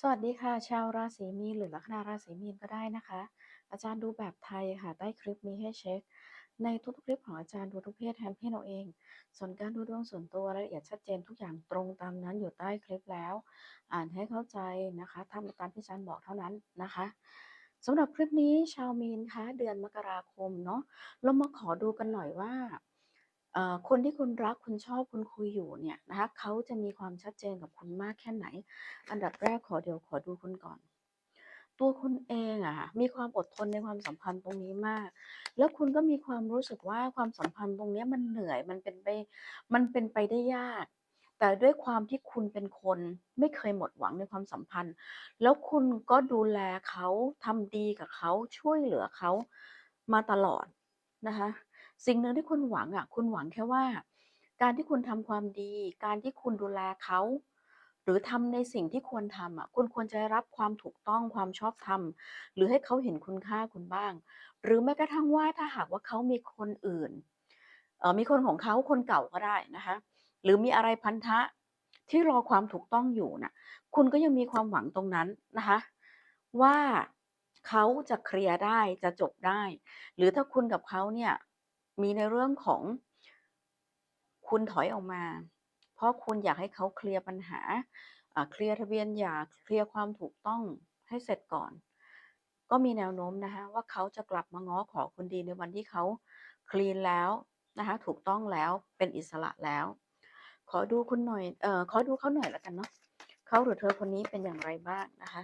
สวัสดีค่ะ ชาวราศีมีนหรือลัคนาราศีมีนก็ได้นะคะ อาจารย์ดูแบบไทยค่ะ ใต้คลิปมีให้เช็ค ในทุกๆคลิปของอาจารย์ดูทุกเพศแทนเพศเราเอง ส่วนการดูดวงส่วนตัวรายละเอียดชัดเจนทุกอย่างตรงตามนั้นอยู่ใต้คลิปแล้ว อ่านให้เข้าใจนะคะทำตามที่อาจารย์บอกเท่านั้นนะคะสำหรับคลิปนี้ชาวมีนคะเดือนมกราคมเนาะเรามาขอดูกันหน่อยว่า คนที่คุณรักคุณชอบคุณคุยอยู่เนี่ยนะคะเขาจะมีความชัดเจนกับคุณมากแค่ไหน อันดับแรกขอเดี๋ยวขอดูคุณก่อน ตัวคุณเองอะมีความอดทนในความสัมพันธ์ตรงนี้มาก แล้วคุณก็มีความรู้สึกว่าความสัมพันธ์ตรงนี้มันเหนื่อยมันเป็นไปมันเป็นไปได้ยาก แต่ด้วยความที่คุณเป็นคนไม่เคยหมดหวังในความสัมพันธ์ แล้วคุณก็ดูแลเขาทำดีกับเขาช่วยเหลือเขามาตลอดนะคะ สิ่งหนึ่งที่คุณหวังอะคุณหวังแค่ว่า การที่คุณทำความดี การที่คุณดูแลเขา หรือทำในสิ่งที่ควรทำอะคุณควรจะได้รับความถูกต้องความชอบธรรมหรือให้เขาเห็นคุณค่าคุณบ้าง หรือแม้กระทั่งว่าถ้าหากว่าเขามีคนอื่นเอ่อมีคนของเขาคนเก่าก็ได้นะคะ หรือมีอะไรพันธะที่รอความถูกต้องอยู่น่ะ คุณก็ยังมีความหวังตรงนั้นนะคะ ว่าเขาจะเคลียร์ได้จะจบได้ หรือถ้าคุณกับเขาเนี่ย มีในเรื่องของ คุณถอยออกมา เพราะคุณอยากให้เขาเคลียร์ปัญหาเคลียร์ทะเบียนหย่าเคลียร์ความถูกต้องให้เสร็จก่อน ก็มีแนวโน้มนะคะว่าเขาจะกลับมาง้อขอคุณดีในวันที่เขาคลีนแล้วนะคะถูกต้องแล้วเป็นอิสระแล้ว ขอดูคุณหน่อยเอ่อขอดูเขาหน่อยละกันเนาะเขาหรือเธอคนนี้เป็นอย่างไรบ้างนะคะ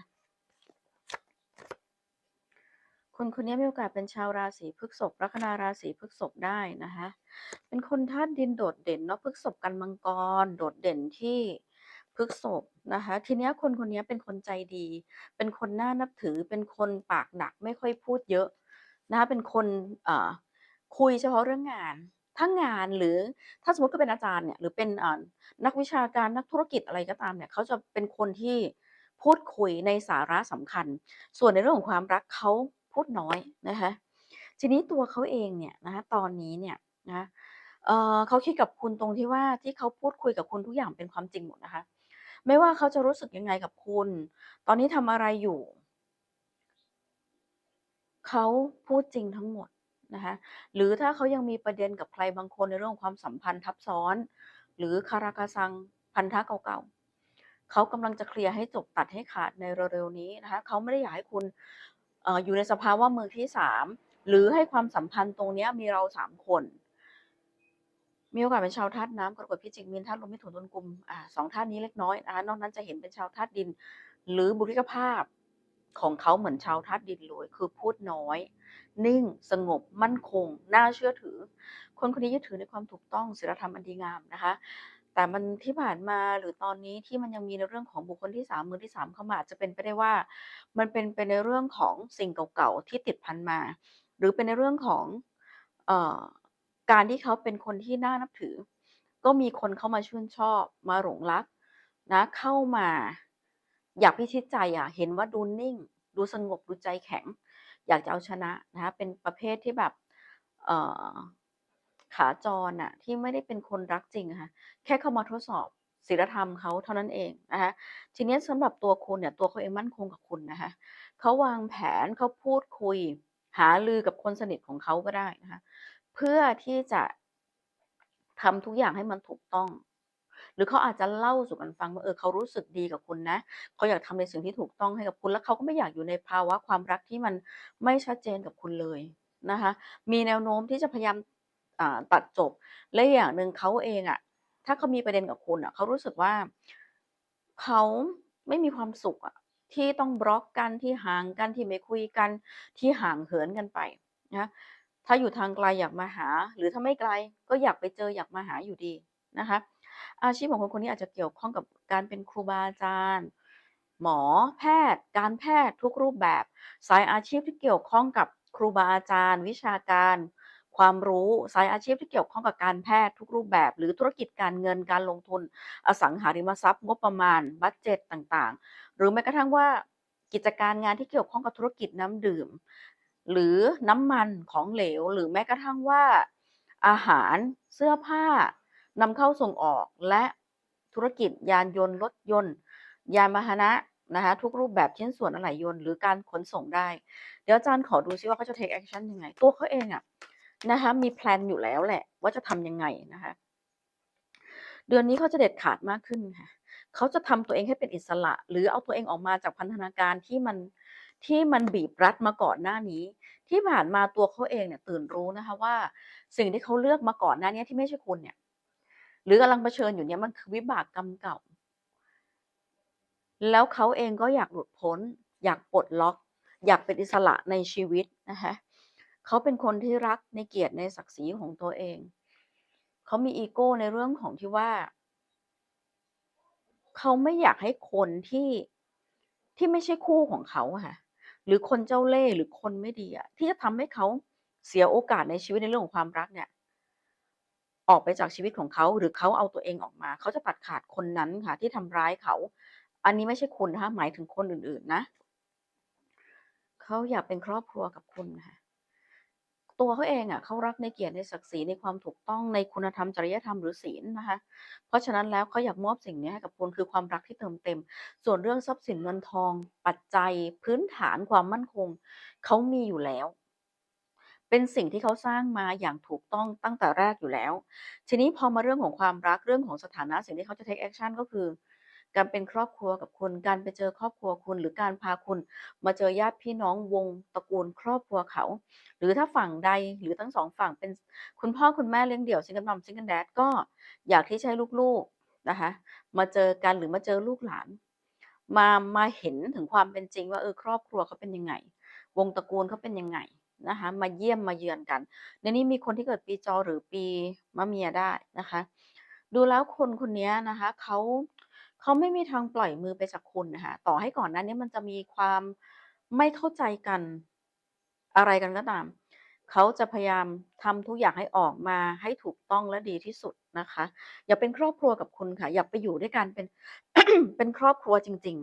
คนคนนี้มีโอกาสเป็นชาวราศีพฤษภลัคนาราศีพฤษภได้นะคะเป็นคนธาตุดินโดดเด่นเนาะพฤษภกันมังกร โดดเด่นที่พฤกษภนะคะทีนี้คนคนนี้เป็นคนใจดี เป็นคนน่านับถือ เป็นคนปากหนักไม่ค่อยพูดเยอะนะคะเป็นคนเอ่อคุยเฉพาะเรื่องงานถ้างานหรือถ้าสมมติก็เป็นอาจารย์เนี่ยหรือเป็นนักวิชาการนักธุรกิจอะไรก็ตามเนี่ยเขาจะเป็นคนที่พูดคุยในสาระสำคัญ ส่วนในเรื่องของความรักเขา พูดน้อยนะคะ ทีนี้ตัวเขาเองเนี่ยนะคะตอนนี้เนี่ยนะเเขาคิดกับคุณตรงที่ว่าที่เขาพูดคุยกับคุณทุกอย่างเป็นความจริงหมดนะคะ ไม่ว่าเขาจะรู้สึกยังไงกับคุณ ตอนนี้ทำอะไรอยู่ เขาพูดจริงทั้งหมดนะคะหรือถ้าเขายังมีประเด็นกับใครบางคนในเรื่องความสัมพันธ์ทับซ้อน หรือคาราคาซังพันธะเก่าๆเขากำลังจะเคลียร์ให้จบตัดให้ขาดในเร็วๆนี้นะคะเขาไม่ได้อยากให้คุณ อยู่ในสภาวะมือที่สามหรือให้ความสัมพันธ์ตรงนี้มีเราสามคน มีโอกาสเป็นชาวธาตุน้ำกรกฎพิจิกมีนธาตุลมมิถุนตุลกุมอ่าสองธาตุนี้เล็กน้อยนะคะนอกนั้นจะเห็นเป็นชาวธาตุดิน หรือบุคลิกภาพของเขาเหมือนชาวธาตุดินเลยคือพูดน้อย นิ่งสงบมั่นคง น่าเชื่อถือ คนคนนี้ยึดถือในความถูกต้องศีลธรรมอันดีงามนะคะ แต่มันที่ผ่านมาหรือตอนนี้ที่มันยังมีในเรื่องของบุคคลที่สามมือที่สามเข้ามาอาจจะเป็นไปได้ว่า มันเป็นไปในเรื่องของสิ่งเก่าๆที่ติดพันมา หรือเป็นในเรื่องของออการที่เขาเป็นคนที่น่านับถือ ก็มีคนเข้ามาชื่นชอบมาหลงรักนะเข้ามา อยากพิชิตใจอะเห็นว่าดูนิ่ง ดูสงบดูใจแข็ง อยากจะเอาชนะนะเป็นประเภทที่แบบเขาจรอะที่ไม่ได้เป็นคนรักจริงค่ะแค่เข้ามาทดสอบศีลธรรมเขาเท่านั้นเองนะคะทีนี้ยสำหรับตัวคุณเนี่ยตัวเขาเองมั่นคงกับคุณนะคะเขาวางแผนเขาพูดคุย หารือกับคนสนิทของเขาก็ได้นะคะเพื่อที่จะทำทุกอย่างให้มันถูกต้อง หรือเขาอาจจะเล่าสู่กันฟังว่าเออเขารู้สึกดีกับคุณนะเขาอยากทำในสิ่งที่ถูกต้องให้กับคุณ แล้วเขาก็ไม่อยากอยู่ในภาวะความรักที่มันไม่ชัดเจนกับคุณเลยนะคะ มีแนวโน้มที่จะพยายาม ตัดจบ และอย่างหนึ่งเขาเองอะถ้าเขามีประเด็นกับคุณอะเขารู้สึกว่าเขาไม่มีความสุขอะที่ต้องบล็อกกันที่ห่างกันที่ไม่คุยกันที่ห่างเหินกันไปนะถ้าอยู่ทางไกลอยากมาหา หรือถ้าไม่ไกลก็อยากไปเจออยากมาหาอยู่ดีนะคะ อาชีพของคนคนนี้อาจจะเกี่ยวข้องกับการเป็นครูบาอาจารย์ หมอแพทย์ การแพทย์ทุกรูปแบบ สายอาชีพที่เกี่ยวข้องกับครูบาอาจารย์ วิชาการ ความรู้สายอาชีพที่เกี่ยวข้องกับการแพทย์ทุกรูปแบบ หรือธุรกิจการเงินการลงทุน อสังหาริมทรัพย์ งบประมาณ บัดเจ็ตต่างๆ หรือแม้กระทั่งว่ากิจการงานที่เกี่ยวข้องกับธุรกิจน้ำดื่ม หรือน้ำมันของเหลว หรือแม้กระทั่งว่า อาหารเสื้อผ้านำเข้าส่งออกและธุรกิจยานยนต์รถยนต์ ยานพาหนะนะคะทุกรูปแบบชิ้นส่วนอะไหล่ยนต์หรือการขนส่งได้ เดี๋ยวอาจารย์ขอดูซิว่าเขาจะ take action ยังไง ตัวเขาเองอะ นะคะ มีแพลนอยู่แล้วแหละ ว่าจะทำยังไงนะคะ เดือนนี้เขาจะเด็ดขาดมากขึ้นค่ะเขาจะทำตัวเองให้เป็นอิสระ หรือเอาตัวเองออกมาจากพันธนาการที่มันที่มันบีบรัดมาก่อนหน้านี้ ที่ผ่านมาตัวเขาเองเนี่ยตื่นรู้นะคะว่า สิ่งที่เขาเลือกมาก่อนหน้านี้ที่ไม่ใช่คุณเนี่ย หรือกำลังเผชิญอยู่เนี่ยมันคือวิบากกรรมเก่า แล้วเขาเองก็อยากหลุดพ้น อยากปลดล็อก อยากเป็นอิสระในชีวิตนะคะ เขาเป็นคนที่รักในเกียรติในศักดิ์ศรีของตัวเอง เขามีอีโก้ในเรื่องของที่ว่า เขาไม่อยากให้คนที่ที่ไม่ใช่คู่ของเขาค่ะ หรือคนเจ้าเล่ห์หรือคนไม่ดีอะที่จะทำให้เขาเสียโอกาสในชีวิตในเรื่องของความรักเนี่ย ออกไปจากชีวิตของเขาหรือเขาเอาตัวเองออกมา เขาจะตัดขาดคนนั้นค่ะ ที่ทำร้ายเขา อันนี้ไม่ใช่คุณนะคะหมายถึงคนอื่นๆนะ เขาอยากเป็นครอบครัวกับคุณค่ะ ตัวเขาเองอะเขารักในเกียรติในศักดิ์ศรีในความถูกต้องในคุณธรรมจริยธรรมหรือศีลนะคะ เพราะฉะนั้นแล้วเขาอยากมอบสิ่งนี้ให้กับคุณคือความรักที่เติมเต็ม ส่วนเรื่องทรัพย์สินเงินทอง ปัจจัยพื้นฐานความมั่นคงเขามีอยู่แล้ว เป็นสิ่งที่เขาสร้างมาอย่างถูกต้องตั้งแต่แรกอยู่แล้ว ทีนี้พอมาเรื่องของความรักเรื่องของสถานะสิ่งที่เขาจะ take action ก็คือ การเป็นครอบครัวกับคุณ การไปเจอครอบครัวคุณ หรือการพาคุณ มาเจอญาติพี่น้องวงตระกูลครอบครัวเขา หรือถ้าฝั่งใดหรือทั้งสองฝั่งเป็นคุณพ่อคุณแม่เลี้ยงเดี่ยว single mom single dad ก็อยากที่ให้ลูกๆนะคะมาเจอกันหรือมาเจอลูกหลาน มามาเห็นถึงความเป็นจริงว่าเออครอบครัวเขาเป็นยังไง วงตระกูลเขาเป็นยังไงนะคะมาเยี่ยมมาเยือนกันในนี้มีคนที่เกิดปีจอหรือปีมะเมียได้นะคะ ดูแล้วคนคนนี้นะคะเขา เขาไม่มีทางปล่อยมือไปจากคุณนะคะต่อให้ก่อนหน้านี้มันจะมีความไม่เข้าใจกันอะไรกันก็ตาม เขาจะพยายามทำทุกอย่างให้ออกมาให้ถูกต้องและดีที่สุดนะคะ อย่าเป็นครอบครัวกับคุณค่ะ อย่าไปอยู่ด้วยกันเป็นเป็นครอบครัวจริง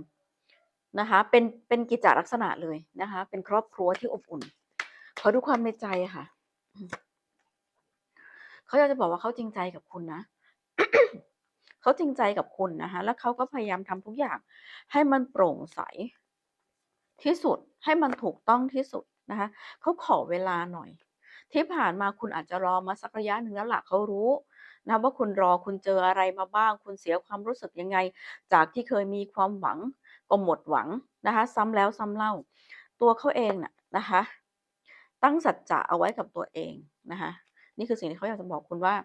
ๆนะคะ เป็นเป็นกิจจลักษณะเลยนะคะ เป็นครอบครัวที่อบอุ่น ขอดูความในใจค่ะ เขาอยากจะบอกว่าเขาจริงใจกับคุณนะ เขาจริงใจกับคุณนะคะแล้วเขาก็พยายามทำทุกอย่าง ให้มันโปร่งใสที่สุดให้มันถูกต้องที่สุดนะคะเขาขอเวลาหน่อย ที่ผ่านมาคุณอาจจะรอมาสักระยะหนึ่งแล้วหละเขารู้นะว่าคุณรอคุณเจออะไรมาบ้าง คุณเสียความรู้สึกยังไง จากที่เคยมีความหวังก็หมดหวังนะคะซ้ำแล้วซ้ำเล่า ตัวเขาเองน่ะนะคะ ตั้งสัจจะเอาไว้กับตัวเองนะคะนี่คือสิ่งที่เขาอยากจะบอกคุณว่า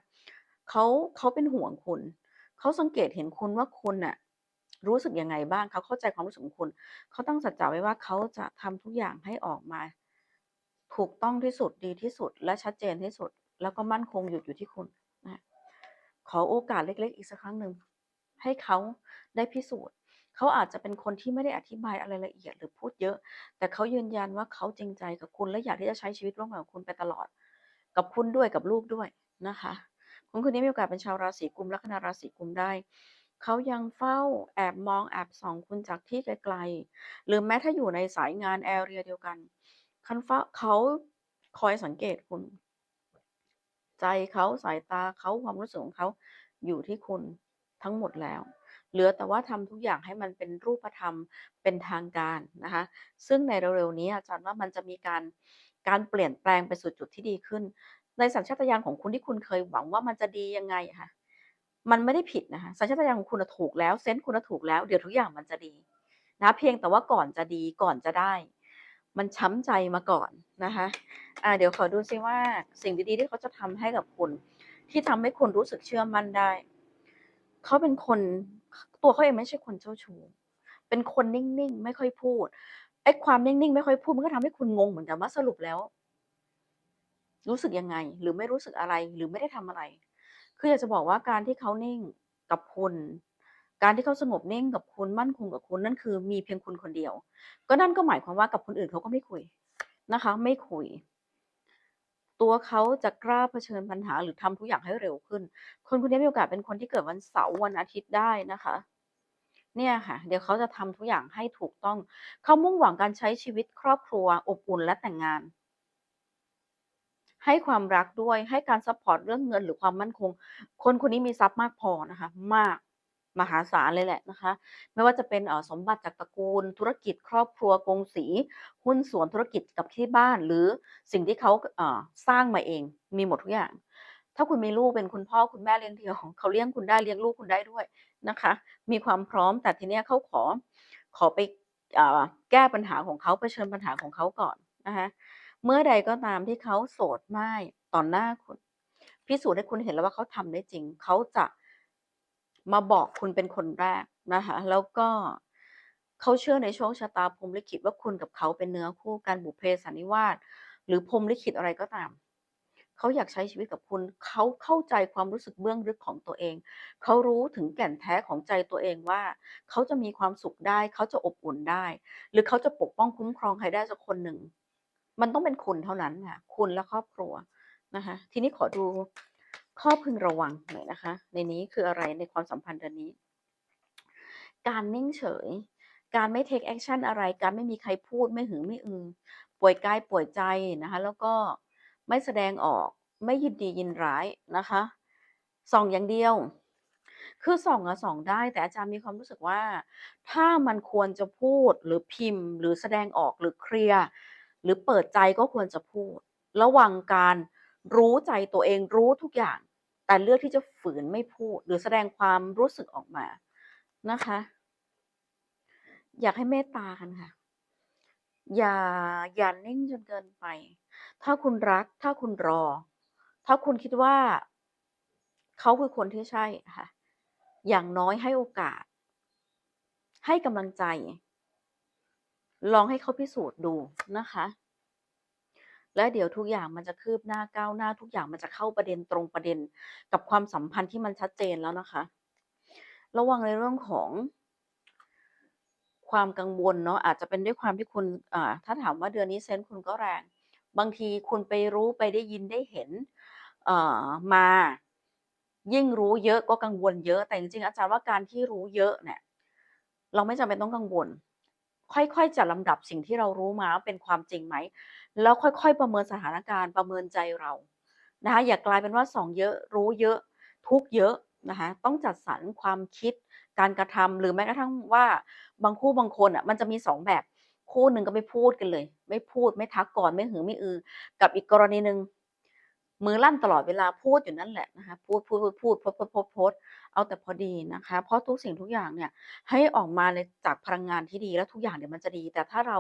เขาเขาเป็นห่วงคุณ เขาสังเกตเห็นคุณว่าคุณน่ะรู้สึกยังไงบ้างเขาเข้าใจความรู้สึกของคุณ เขาตั้งสัจจะไว้ว่าเขาจะทำทุกอย่างให้ออกมา ถูกต้องที่สุดดีที่สุด และชัดเจนที่สุด แล้วก็มั่นคงหยุดอยู่ที่คุณนะขอโอกาสเล็ก ๆ อีกสักครั้งหนึ่งให้เขาได้พิสูจน์เขาอาจจะเป็นคนที่ไม่ได้อธิบายอะไรละเอียดหรือพูดเยอะ แต่เขายืนยันว่าเขาจริงใจกับคุณและอยากที่จะใช้ชีวิตร่วมกับคุณไปตลอด กับคุณด้วยกับลูกด้วยนะคะ คนคนนี้มีโอกาสเป็นชาวราศีกุมลัคนาราศีกุมได้ เขายังเฝ้าแอบมองแอบส่องคุณจากที่ไกลๆ หรือแม้ถ้าอยู่ในสายงานแอเรียเดียวกันคันฟ้าเขาคอยสังเกตคุณ ใจเขาสายตาเขาความรู้สึกของเขาอยู่ที่คุณทั้งหมดแล้วเหลือแต่ว่าทำทุกอย่างให้มันเป็นรูปธรรมเป็นทางการนะคะ ซึ่งในเร็วๆนี้อาจารย์ว่ามันจะมีการการเปลี่ยนแปลงไปสู่จุดที่ดีขึ้น ในสัญชาตญาณของคุณที่คุณเคยหวังว่ามันจะดียังไงค่ะมันไม่ได้ผิดนะคะสัญชาตญาณของคุณถูกแล้วเซนส์คุณถูกแล้วเดี๋ยวทุกอย่างมันจะดีนะเพียงแต่ว่าก่อนจะดีก่อนจะได้ มันช้ำใจมาก่อนนะคะอ่าเดี๋ยวขอดูซิว่าสิ่งดีๆที่เขาจะทำให้กับคุณ ที่ทำให้คุณรู้สึกเชื่อมั่นได้ เขาเป็นคนตัวเขาเองไม่ใช่คนเจ้าชู้เป็นคนนิ่งๆ ไม่ค่อยพูดไอ้ความนิ่งๆ ไม่ค่อยพูดมันก็ทำให้คุณงงเหมือนกันว่าสรุปแล้ว รู้สึกยังไง หรือไม่รู้สึกอะไรหรือไม่ได้ทำอะไร คืออยากจะบอกว่าการที่เขานิ่งกับคุณ การที่เขาสงบนิ่งกับคุณมั่นคงกับคุณนั่นคือมีเพียงคุณคนเดียว ก็นั่นก็หมายความว่ากับคนอื่นเขาก็ไม่คุยนะคะ ไม่คุย ตัวเขาจะกล้าเผชิญปัญหาหรือทำทุกอย่างให้เร็วขึ้น คนคนนี้มีโอกาสเป็นคนที่เกิดวันเสาร์วันอาทิตย์ได้นะคะเนี่ยค่ะ เดี๋ยวเขาจะทำทุกอย่างให้ถูกต้อง เขามุ่งหวังการใช้ชีวิตครอบครัวอบอุ่นและแต่งงาน ให้ความรักด้วยให้การซัปพอร์ตเรื่องเงินหรือความมั่นคง คนคนนี้มีทรัพย์มากพอนะคะ มากมหาศาลเลยแหละนะคะ ไม่ว่าจะเป็นสมบัติจากตระกูล ธุรกิจครอบครัวกงสี หุ้นส่วนธุรกิจกับที่บ้าน หรือสิ่งที่เขาสร้างมาเอง มีหมดทุกอย่าง ถ้าคุณมีลูกเป็นคุณพ่อคุณแม่เลี้ยงเดี่ยวเขาเลี้ยงคุณได้เลี้ยงลูกคุณได้ด้วยนะคะ มีความพร้อมแต่ทีเนี้ยเขาขอขอไปอแก้ปัญหาของเขาเผชิญปัญหาของเขาก่อนนะคะ เมื่อใดก็ตามที่เขาโสดม่ต่อหน้าคุณ พิสูจน์ให้คุณเห็นแล้วว่าเขาทำได้จริง เขาจะมาบอกคุณเป็นคนแรกนะคะแล้วก็เขาเชื่อในโชคชะตาพรมลิขิตว่าคุณกับเขาเป็นเนื้อคู่กันบุพเพสันนิวาสหรือพรมลิขิตอะไรก็ตามเขาอยากใช้ชีวิตกับคุณ เขาเข้าใจความรู้สึกเบื้องลึกของตัวเอง เขารู้ถึงแก่นแท้ของใจตัวเองว่า เขาจะมีความสุขได้ เขาจะอบอุ่นได้ หรือเขาจะปกป้องคุ้มครองใครได้สักคนหนึ่ง มันต้องเป็นคุณเท่านั้นค่ะ คุณและครอบครัวนะคะ ทีนี้ขอดูข้อพึงระวังหน่อยนะคะ ในนี้คืออะไรในความสัมพันธ์เดือนนี้ การนิ่งเฉย การไม่ take action อะไร การไม่มีใครพูดไม่หือไม่อือ ป่วยกายป่วยใจนะคะ แล้วก็ไม่แสดงออก ไม่ยินดียินร้ายนะคะ ส่องอย่างเดียว คือส่องอะส่องได้ แต่อาจารย์มีความรู้สึกว่า ถ้ามันควรจะพูดหรือพิมพ์ หรือแสดงออกหรือเคลียร์ หรือเปิดใจก็ควรจะพูด ระวังการรู้ใจตัวเองรู้ทุกอย่าง แต่เลือกที่จะฝืนไม่พูด หรือแสดงความรู้สึกออกมานะคะ อยากให้เมตตากันค่ะ อย่าอย่านิ่งจนเกินไป ถ้าคุณรัก ถ้าคุณรอ ถ้าคุณคิดว่าเขาคือคนที่ใช่ค่ะ อย่างน้อยให้โอกาส ให้กำลังใจ ลองให้เขาพิสูจน์ดูนะคะ แล้วเดี๋ยวทุกอย่างมันจะคืบหน้าก้าวหน้า ทุกอย่างมันจะเข้าประเด็นตรงประเด็น กับความสัมพันธ์ที่มันชัดเจนแล้วนะคะ ระวังในเรื่องของความกังวลเนาะอาจจะเป็นด้วยความที่คุณถ้าถามว่าเดือนนี้เซนคุณก็แรง บางทีคุณไปรู้ไปได้ยินได้เห็นมา ยิ่งรู้เยอะก็กังวลเยอะแต่จริงๆอาจารย์ว่าการที่รู้เยอะเนี่ย เราไม่จำเป็นต้องกังวล ค่อยๆจัดลำดับสิ่งที่เรารู้มาว่าเป็นความจริงไหม แล้วค่อยๆ ประเมินสถานการณ์ประเมินใจเรานะคะอย่ากลายเป็นว่าสองเยอะรู้เยอะทุกเยอะนะคะต้องจัดสรรความคิดการกระทำหรือแม้กระทั่งว่าบางคู่บางคนอะมันจะมี2แบบคู่หนึ่งก็ไม่พูดกันเลย ไม่พูดไม่ทักก่อนไม่หือไม่อือ กับอีกกรณีหนึ่งมือลั่นตลอดเวลาพูดอยู่นั่นแหละนะคะพูดพูดพูดๆโพสต์ๆๆ เอาแต่พอดีนะคะ เพราะทุกสิ่งทุกอย่างเนี่ยให้ออกมาในจากพลังงานที่ดีแล้วทุกอย่างเดี๋ยวมันจะดี แต่ถ้าเรา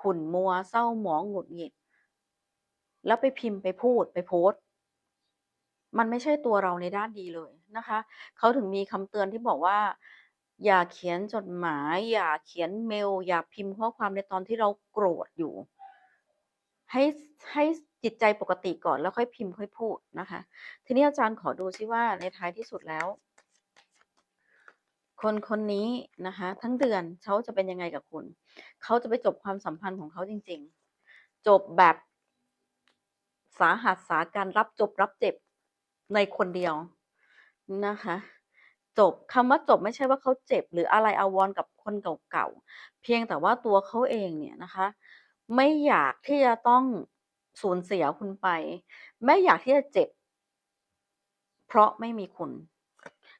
ขุ่นมัวเศร้าหมองหงุดหงิด แล้วไปพิมพ์ไปพูดไปโพสต์มันไม่ใช่ตัวเราในด้านดีเลยนะคะเขาถึงมีคำเตือนที่บอกว่า อย่าเขียนจดหมาย อย่าเขียนเมล อย่าพิมพ์ข้อความในตอนที่เราโกรธอยู่ ให้ให้จิตใจปกติก่อนแล้วค่อยพิมพ์ค่อยพูดนะคะ ทีนี้อาจารย์ขอดูซิว่าในท้ายที่สุดแล้ว คนคนนี้นะคะ ทั้งเดือนเขาจะเป็นยังไงกับคุณ เขาจะไปจบความสัมพันธ์ของเขาจริง ๆ จบแบบสาหัสสากันรับจบรับเจ็บในคนเดียวนะคะ จบคำว่าจบไม่ใช่ว่าเขาเจ็บ หรืออาลัยอาวรณ์กับคนเก่าๆเพียงแต่ว่าตัวเขาเองเนี่ยนะคะ ไม่อยากที่จะต้องสูญเสียคุณไป ไม่อยากที่จะเจ็บ เพราะไม่มีคุณ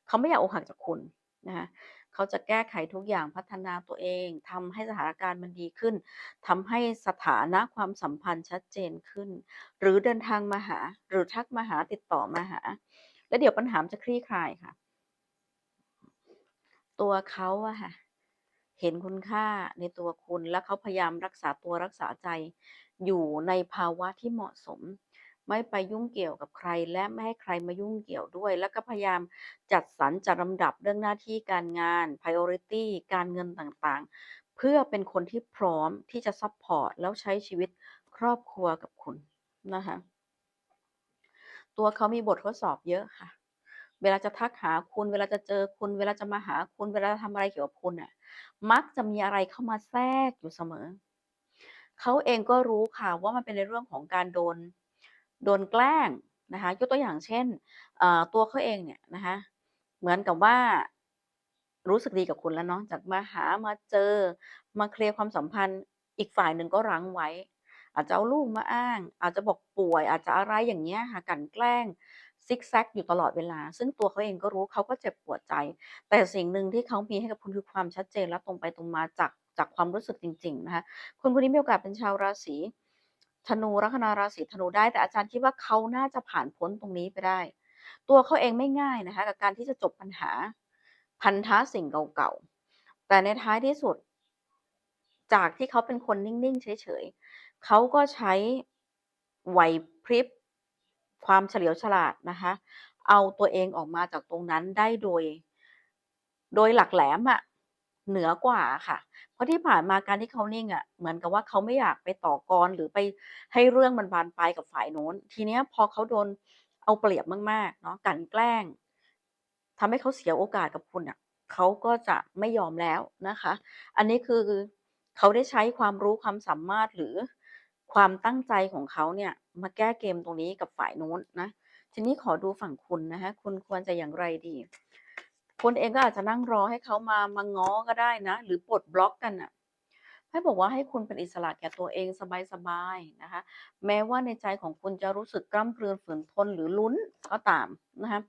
เขาไม่อยากอกหักจากคุณ นะคะเขาจะแก้ไขทุกอย่างพัฒนาตัวเองทำให้สถานการณ์มันดีขึ้นทำให้สถานะความสัมพันธ์ชัดเจนขึ้น หรือเดินทางมาหา หรือทักมาหาติดต่อมาหา แล้วเดี๋ยวปัญหาจะคลี่คลายค่ะ ตัวเขาอะค่ะเห็นคุณค่าในตัวคุณและเขาพยายามรักษาตัวรักษาใจอยู่ในภาวะที่เหมาะสม ไม่ไปยุ่งเกี่ยวกับใคร และไม่ให้ใครมายุ่งเกี่ยวด้วย แล้วก็พยายามจัดสรรจัดลำดับเรื่องหน้าที่การงาน priority การเงินต่างๆ เพื่อเป็นคนที่พร้อมที่จะซัปพอร์ตแล้วใช้ชีวิตครอบครัวกับคุณนะคะตัวเขามีบททดสอบเยอะค่ะ เวลาจะทักหาคุณ เวลาจะเจอคุณ เวลาจะมาหาคุณ เวลาจะทำอะไรเกี่ยวกับคุณน่ะ มักจะมีอะไรเข้ามาแทรกอยู่เสมอ เขาเองก็รู้ค่ะว่ามันเป็นในเรื่องของการโดน โดนแกล้งนะคะยกตัวอย่างเช่นตัวเขาเองเนี่ยนะคะเหมือนกับว่ารู้สึกดีกับคุณแล้วเนาะจากมาหามาเจอมาเคลียร์ความสัมพันธ์อีกฝ่ายหนึ่งก็รั้งไว้ อาจจะเอาลูกมาอ้าง อาจจะบอกป่วย อาจจะอะไรอย่างเงี้ยค่ะกลั่นแกล้งซิกแซกอยู่ตลอดเวลา ซึ่งตัวเขาเองก็รู้เขาก็เจ็บปวดใจ แต่สิ่งหนึ่งที่เขามีให้กับคุณคือความชัดเจนและตรงไปตรงมาจากจากความรู้สึกจริง ๆ นะคะคนคนนี้มีโอกาสเป็นชาวราศี ธนูลัคนาราศีธนูได้ แต่อาจารย์คิดว่าเขาน่าจะผ่านพ้นตรงนี้ไปได้ ตัวเขาเองไม่ง่ายนะคะ กับการที่จะจบปัญหาพันธะสิ่งเก่าๆแต่ในท้ายที่สุด จากที่เขาเป็นคนนิ่งๆเฉยๆเขาก็ใช้ไหวพริบความเฉลียวฉลาดนะคะ เอาตัวเองออกมาจากตรงนั้นได้โดย โดยหลักแหลมอะ เหนือกว่าค่ะ เพราะที่ผ่านมาการที่เขานิ่งอะเหมือนกับว่าเขาไม่อยากไปต่อกรหรือไปให้เรื่องมันบานปลายกับฝ่ายโน้น ทีเนี้ยพอเขาโดนเอาเปรียบมากๆเนาะกลันแกล้งทำให้เขาเสียโอกาสกับคุณอะเขาก็จะไม่ยอมแล้วนะคะ อันนี้คือเขาได้ใช้ความรู้ความสามารถหรือความตั้งใจของเขาเนี่ยมาแก้เกมตรงนี้กับฝ่ายโน้นนะทีนี้ขอดูฝั่งคุณนะคะคุณควรจะอย่างไรดี คุณเองก็อาจจะนั่งรอให้เขามามาง้อก็ได้นะ หรือปลดบล็อกกันน่ะให้บอกว่าให้คุณเป็นอิสระแก่ตัวเองสบายๆนะคะ แม้ว่าในใจของคุณจะรู้สึกกล้ำกลืนฝืนทนหรือลุ้นก็ตามนะคะ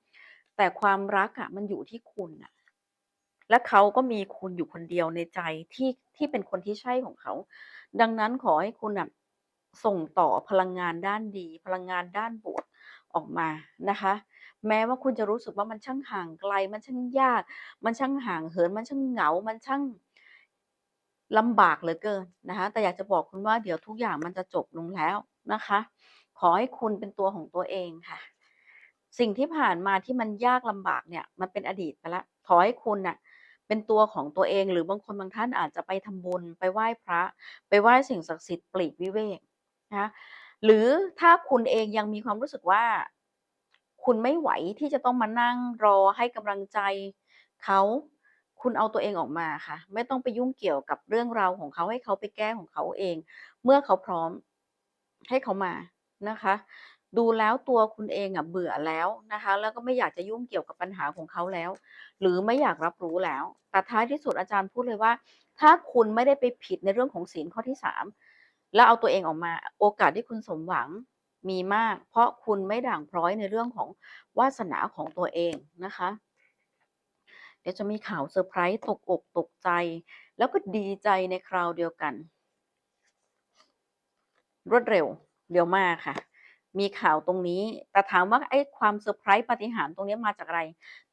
แต่ความรักอะมันอยู่ที่คุณอะและเขาก็มีคุณอยู่คนเดียวในใจที่ที่เป็นคนที่ใช่ของเขา ดังนั้นขอให้คุณอะส่งต่อพลังงานด้านดี พลังงานด้านบวกออกมานะคะ แม้ว่าคุณจะรู้สึกว่ามันช่างห่างไกล มันช่างยาก มันช่างห่างเหิน มันช่างเหงา มันช่างลำบากเหลือเกินนะคะ แต่อยากจะบอกคุณว่าเดี๋ยวทุกอย่างมันจะจบลงแล้วนะคะ ขอให้คุณเป็นตัวของตัวเองค่ะ สิ่งที่ผ่านมาที่มันยากลำบากเนี่ย มันเป็นอดีตไปแล้วขอให้คุณน่ะเป็นตัวของตัวเองหรือบางคนบางท่านอาจจะไปทำบุญไปไหว้พระ ไปไหว้สิ่งศักดิ์สิทธิ์ปลีกวิเวกนะหรือถ้าคุณเองยังมีความรู้สึกว่า คุณไม่ไหวที่จะต้องมานั่งรอให้กำลังใจเขาคุณเอาตัวเองออกมาค่ะ ไม่ต้องไปยุ่งเกี่ยวกับเรื่องราวของเขาให้เขาไปแก้ของเขาเอง เมื่อเขาพร้อมให้เขามานะคะ ดูแล้วตัวคุณเองอะเบื่อแล้วนะคะ แล้วก็ไม่อยากจะยุ่งเกี่ยวกับปัญหาของเขาแล้ว หรือไม่อยากรับรู้แล้ว แต่ท้ายที่สุดอาจารย์พูดเลยว่า ถ้าคุณไม่ได้ไปผิดในเรื่องของศีลข้อที่3แล้วเอาตัวเองออกมา โอกาสที่คุณสมหวัง มีมาก เพราะคุณไม่ด่างพร้อยในเรื่องของวาสนาของตัวเองนะคะ เดี๋ยวจะมีข่าวเซอร์ไพรส์ตกอกตกใจ แล้วก็ดีใจในคราวเดียวกัน รวดเร็วเร็วมากค่ะ มีข่าวตรงนี้ แต่ถามว่าไอ้ความเซอร์ไพรส์ปาฏิหาริ์ตรงนี้มาจากอะไร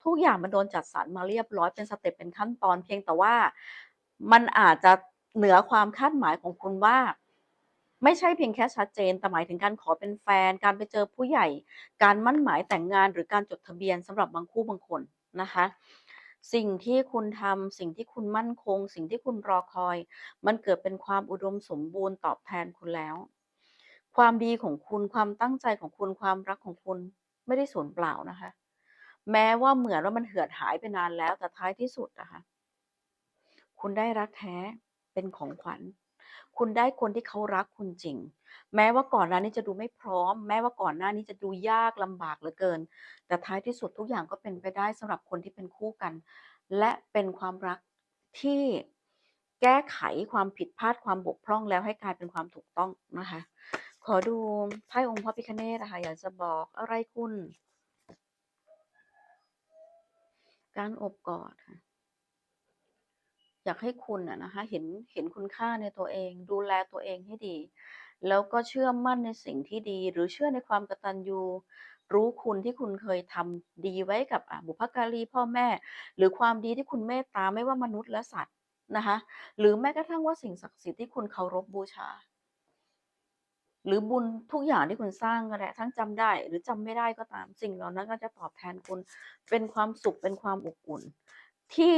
ทุกอย่างมันโดนจัดสรรมาเรียบร้อยเป็นสเต็ปเป็นขั้นตอนเพียงแต่ว่ามันอาจจะเหนือความคาดหมายของคุณว่า ไม่ใช่เพียงแค่ชัดเจน แต่หมายถึงการขอเป็นแฟน การไปเจอผู้ใหญ่ การมั่นหมายแต่งงานหรือการจดทะเบียนสำหรับบางคู่บางคนนะคะ สิ่งที่คุณทำสิ่งที่คุณมั่นคง สิ่งที่คุณรอคอย มันเกิดเป็นความอุดมสมบูรณ์ตอบแทนคุณแล้ว ความดีของคุณความตั้งใจของคุณความรักของคุณไม่ได้สูญเปล่านะคะ แม้ว่าเหมือนว่ามันเหือดหายไปนานแล้วแต่ท้ายที่สุดนะคะ คุณได้รักแท้เป็นของขวัญ คุณได้คนที่เขารักคุณจริง แม้ว่าก่อนหน้านี้จะดูไม่พร้อม แม้ว่าก่อนหน้านี้จะดูยากลำบากเหลือเกิน แต่ท้ายที่สุดทุกอย่างก็เป็นไปได้สำหรับคนที่เป็นคู่กัน และเป็นความรักที่แก้ไขความผิดพลาดความบกพร่องแล้วให้กลายเป็นความถูกต้องนะคะ ขอดูไพ่องค์พระพิฆเนศอะค่ะอยากจะบอกอะไรคุณ การอบกอดค่ะ อยากให้คุณอะนะคะเห็นเห็นคุณค่าในตัวเอง ดูแลตัวเองให้ดี แล้วก็เชื่อมั่นในสิ่งที่ดี หรือเชื่อในความกตัญญูรู้คุณที่คุณเคยทำดีไว้กับบุพการีพ่อแม่ หรือความดีที่คุณเมตตาไม่ว่ามนุษย์และสัตว์นะคะหรือแม้กระทั่งว่าสิ่งศักดิ์สิทธิ์ที่คุณเคารพบูชา หรือบุญทุกอย่างที่คุณสร้างก็ได้ทั้งจำได้ หรือจำไม่ได้ก็ตามสิ่งเหล่านั้นก็จะตอบแทนคุณเป็นความสุขเป็นความอบอุ่น ที่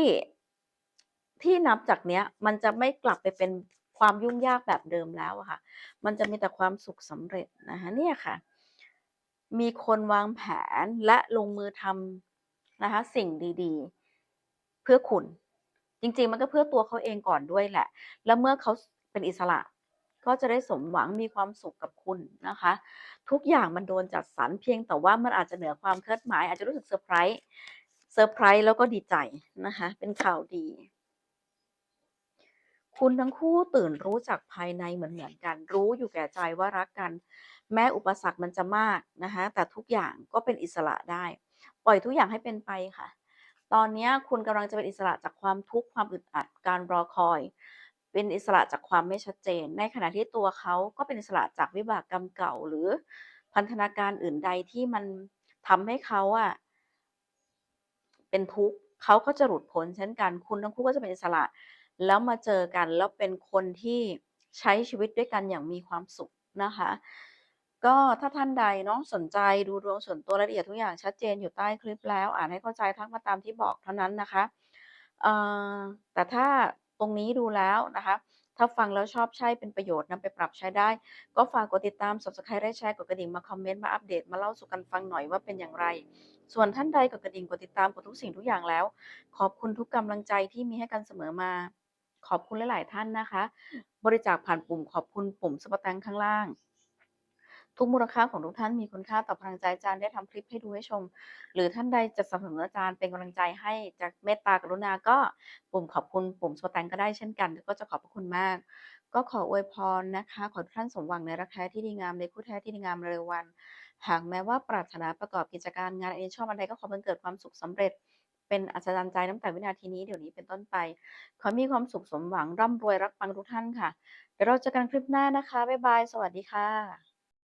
ที่นับจากเนี้ย มันจะไม่กลับไปเป็นความยุ่งยากแบบเดิมแล้วค่ะ มันจะมีแต่ความสุขสำเร็จนะคะเนี่ยค่ะ มีคนวางแผนและลงมือทำนะคะ สิ่งดีๆ เพื่อคุณ จริงๆ มันก็เพื่อตัวเขาเองก่อนด้วยแหละ แล้วเมื่อเขาเป็นอิสระ ก็จะได้สมหวังมีความสุขกับคุณนะคะ ทุกอย่างมันโดนจัดสรรเพียงแต่ว่ามันอาจจะเหนือความคาดหมาย อาจจะรู้สึกเซอร์ไพรส์เซอร์ไพรส์แล้วก็ดีใจนะคะ เป็นข่าวดี คุณทั้งคู่ตื่นรู้จากภายในเหมือนๆกัน รู้อยู่แก่ใจว่ารักกัน แม้อุปสรรคมันจะมากนะคะแต่ทุกอย่างก็เป็นอิสระได้ ปล่อยทุกอย่างให้เป็นไปค่ะ ตอนนี้คุณกำลังจะเป็นอิสระจากความทุกข์ความอึดอัดการรอคอย เป็นอิสระจากความไม่ชัดเจน ในขณะที่ตัวเขาก็เป็นอิสระจากวิบากกรรมเก่าหรือพันธนาการอื่นใดที่มันทำให้เขาอะเป็นทุกข์เขาก็จะหลุดพ้นเช่นกัน คุณทั้งคู่ก็จะเป็นอิสระ แล้วมาเจอกันแล้วเป็นคนที่ใช้ชีวิตด้วยกันอย่างมีความสุขนะคะ ก็ถ้าท่านใดเนาะสนใจดูดวงส่วนตัวรายละเอียดทุกอย่างชัดเจนอยู่ใต้คลิปแล้ว อ่านให้เข้าใจทักมาตามที่บอกเท่านั้นนะคะแต่ถ้าตรงนี้ดูแล้วนะคะ ถ้าฟังแล้วชอบใช่เป็นประโยชน์นำไปปรับใช้ได้ ก็ฝากกดติดตาม Subscribe และแชร์กดกระดิ่งมาคอมเมนต์มาอัปเดตมาเล่าสู่กันฟังหน่อยว่าเป็นอย่างไร ส่วนท่านใดกดกระดิ่งกดติดตามกดทุกสิ่งทุกอย่างแล้ว ขอบคุณทุกกำลังใจที่มีให้กันเสมอมา ขอบคุณหลาย ๆ ท่านนะคะ บริจาคผ่านปุ่มขอบคุณปุ่มซุปเปอร์แตงข้างล่าง ทุกมูลค่าของทุกท่านมีคุณค่าต่อพลังใจอาจารย์ได้ทำคลิปให้ดูให้ชม หรือท่านใดจะสนับสนุนอาจารย์เป็นกำลังใจให้จะเมตตากรุณาก็ปุ่มขอบคุณปุ่มซุปเปอร์แตงก็ได้เช่นกัน ก็จะขอบพระคุณมาก ก็ขออวยพรนะคะ ขอทุกท่านสมหวังในรักแท้ที่ดีงามในคู่แท้ที่ดีงามเร็ววันหากแม้ว่าปรารถนาประกอบกิจการงานอันชอบอันใดก็ขอบังเกิดความสุขสำเร็จ เป็นอัศจรรย์ใจตั้งแต่วินาทีนี้เดี๋ยวนี้เป็นต้นไป ขอมีความสุขสมหวังร่ำรวยรักปังทุกท่านค่ะ เดี๋ยวเราเจอกันคลิปหน้านะคะ บ๊ายบาย สวัสดีค่ะ